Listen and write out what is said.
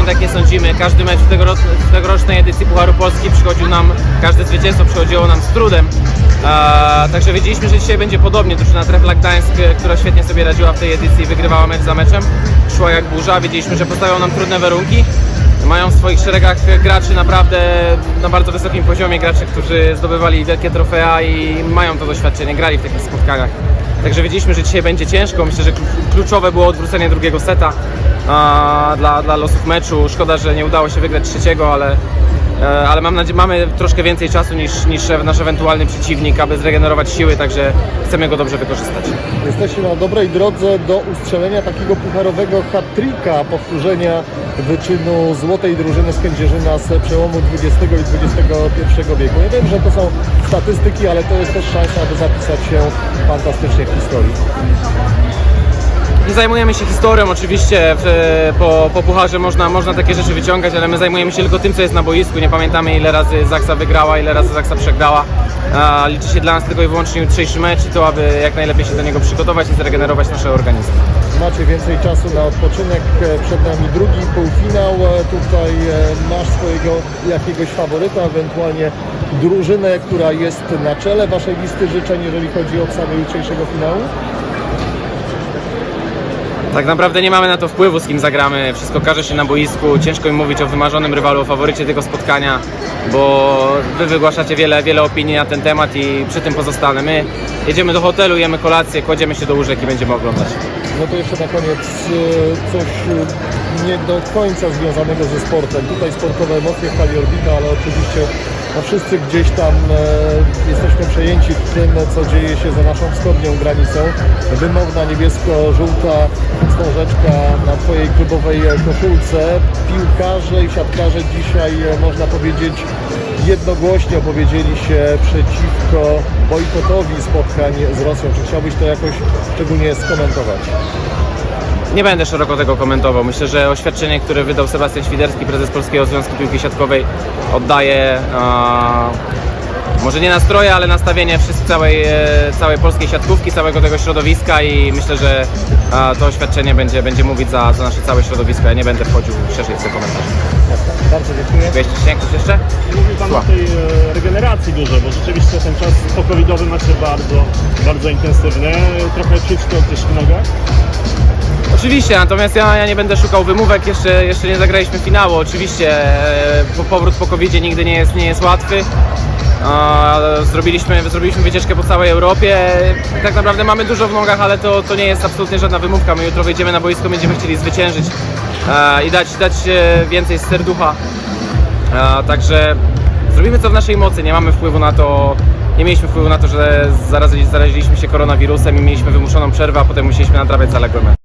absolutnie nie sądzimy. Każdy mecz w w tegorocznej edycji Pucharu Polski przychodził nam, każde zwycięstwo przychodziło nam z trudem. A, także wiedzieliśmy, że dzisiaj będzie podobnie. Drużyna Trefla Gdańsk, która świetnie sobie radziła w tej edycji, wygrywała mecz za meczem, szła jak burza. Wiedzieliśmy, że postawią nam trudne warunki. Mają w swoich szeregach graczy naprawdę na bardzo wysokim poziomie, graczy, którzy zdobywali wielkie trofea i mają to doświadczenie, grali w takich spotkaniach. Także wiedzieliśmy, że dzisiaj będzie ciężko. Myślę, że klu- kluczowe było odwrócenie drugiego seta dla, dla losów meczu. Szkoda, że nie udało się wygrać trzeciego, ale, ale mam nadzieję, mamy troszkę więcej czasu niż, niż nasz ewentualny przeciwnik, aby zregenerować siły, także chcemy go dobrze wykorzystać. Jesteście na dobrej drodze do ustrzelenia takiego pucharowego hat-tricka, powtórzenia wyczynu złotej drużyny z Kędzierzyna z przełomu XX i XXI wieku. Ja wiem, że to są statystyki, ale to jest też szansa, aby zapisać się fantastycznie w historii. Nie zajmujemy się historią, oczywiście w, po, po pucharze można, można takie rzeczy wyciągać, ale my zajmujemy się tylko tym, co jest na boisku. Nie pamiętamy ile razy Zaksa wygrała, ile razy Zaksa przegrała. A, liczy się dla nas tylko i wyłącznie jutrzejszy mecz i to, aby jak najlepiej się do niego przygotować i zregenerować nasze organizmy. Macie więcej czasu na odpoczynek, e, przed nami drugi półfinał. E, Tutaj e, masz swojego jakiegoś faworyta, ewentualnie drużynę, która jest na czele waszej listy życzeń, jeżeli chodzi o obsadę jutrzejszego finału. Tak naprawdę nie mamy na to wpływu, z kim zagramy. Wszystko każe się na boisku. Ciężko mi mówić o wymarzonym rywalu, o faworycie tego spotkania, bo wy wygłaszacie wiele, wiele opinii na ten temat i przy tym pozostanę. My jedziemy do hotelu, jemy kolację, kładziemy się do łóżek i będziemy oglądać. No to jeszcze na koniec e, coś e, nie do końca związanego ze sportem. Tutaj sportowe emocje w hali Orbita, ale oczywiście no wszyscy gdzieś tam e, jesteśmy przejęci tym, co dzieje się za naszą wschodnią granicą. Wymowna niebiesko-żółta wstążeczka na Twojej klubowej koszulce. Piłkarze i siatkarze dzisiaj, e, można powiedzieć, jednogłośnie opowiedzieli się przeciwko bojkotowi spotkań z Rosją. Czy chciałbyś to jakoś szczególnie skomentować? Nie będę szeroko tego komentował. Myślę, że oświadczenie, które wydał Sebastian Świderski, prezes Polskiego Związku Piłki Siatkowej, oddaje może nie nastroje, ale nastawienie wszystkich całej, e, całej polskiej siatkówki, całego tego środowiska i myślę, że to oświadczenie będzie, będzie mówić za, za nasze całe środowisko. Ja nie będę wchodził szerzej w te komentarze. Jasne. Bardzo dziękuję. Coś jeszcze? Mówił Pan o tej e, regeneracji dużo, bo rzeczywiście ten czas pokowidowy macie bardzo, bardzo intensywny. Trochę czuć to też w nogach. Oczywiście, natomiast ja, ja nie będę szukał wymówek, jeszcze, jeszcze nie zagraliśmy finału. Oczywiście e, po, powrót po covid nigdy nie jest, nie jest łatwy. Zrobiliśmy, zrobiliśmy wycieczkę po całej Europie. Tak naprawdę mamy dużo w nogach, ale to, to nie jest absolutnie żadna wymówka. My jutro wyjdziemy na boisko, będziemy chcieli zwyciężyć e, i dać, dać e, więcej z serducha. E, Także zrobimy co w naszej mocy. Nie mamy wpływu na to, nie mieliśmy wpływu na to, że zarazili, zaraziliśmy się koronawirusem i mieliśmy wymuszoną przerwę, a potem musieliśmy nadrabiać zaległe.